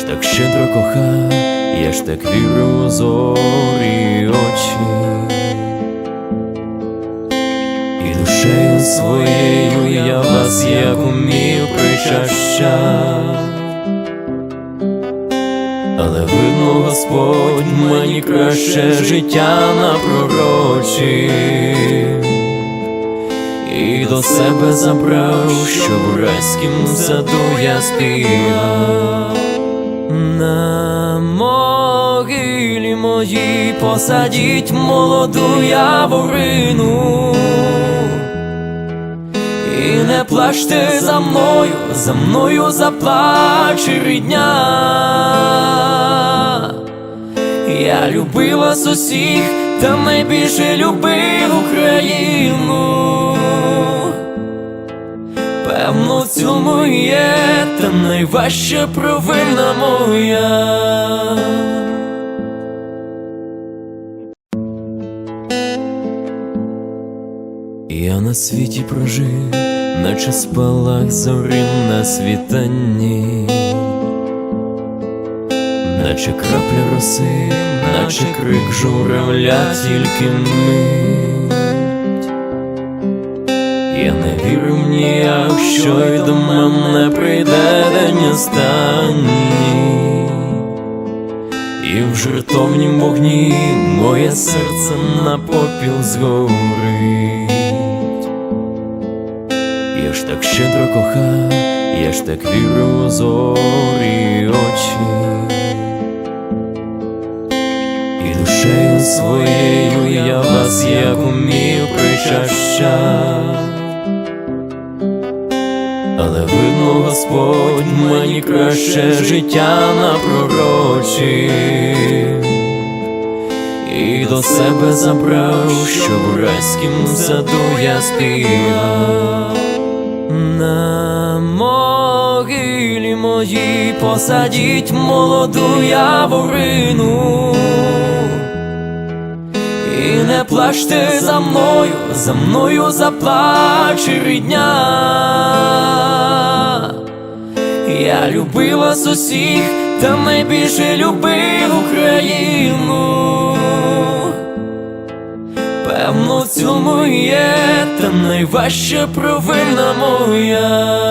Ж так щедро кохав, я ж так вірив у зорі очі. І душею своєю я вас як умів причащав. Але видно, Господь мені краще життя напророчив і до себе забрав, щоб в райськім саду я співав. На могилі моїй посадіть молоду яворину. І не плачте за мною, за мною заплаче рідня. Я любив вас усіх, та найбільше любив Україну. Певно, в цьому є та найважча провина моя. Я на світі прожив, наче спалах зорин на світанні, наче крапля роси, наче крик журавля, тільки мить. Я не вірив ніяк, й до мене прийде день останній. І в жертовнім вогні моє серце на попіл згорить. Я ж так щедро кохав, я ж так вірив у зорі очі. І душею своєю я вас як умів причащав. Але видно, Господь мені краще життя напророчив і до себе забрав, щоб в райськім саду я співав. На могилі моїй посадіть молоду яворину. І не плачте за мною, за мною заплаче рідня. Я любив вас усіх, та найбільше любив Україну. Певно, в цьому є та найважча провина моя.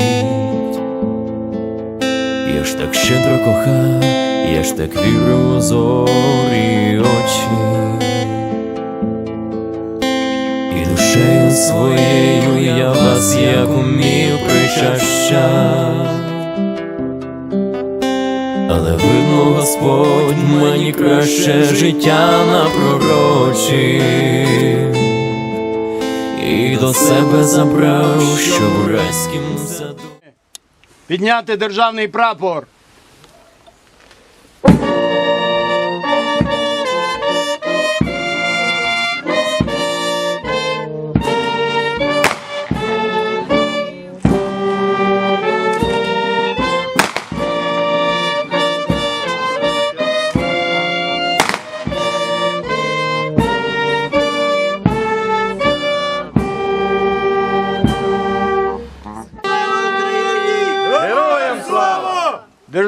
Ж так щедро кохав, я ж так вірив у зорі очі. І душею своєю я вас як умів причащав. Але видно, Господь мені краще життя напророчив і до себе забрав, щоб в райськім саду. Підняти державний прапор.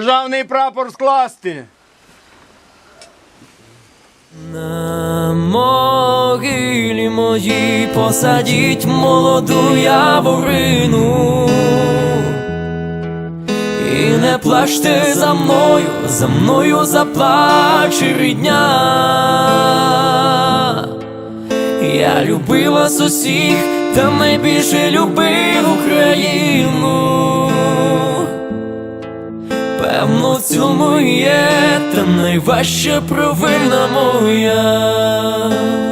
Державний прапор скласти. На могилі моїй посадіть молоду яворину. І не плачте за мною, за мною заплаче рідня. Я любив вас усіх, та найбільше любив Україну. Цьому є та найважча провина моя.